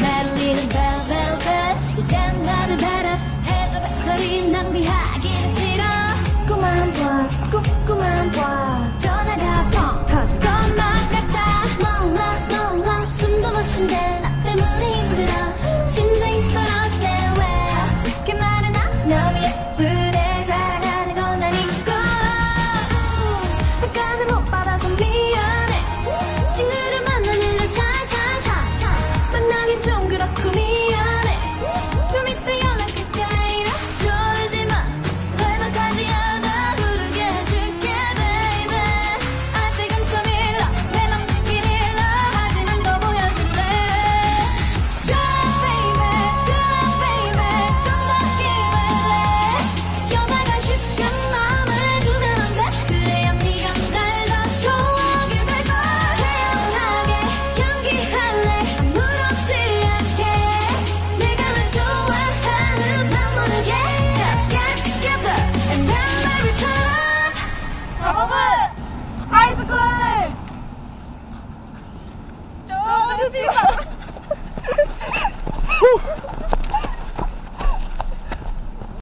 매달리는 벨벨벨 이젠 나를 배려 해줘. 배터리 낭비하기는 싫어. 자꾸만 봐 자꾸만 봐. 전화가 펑 터질 것만 같아. 멍랑 멍랑 숨도 못 쉰대. 나 때문에 你妈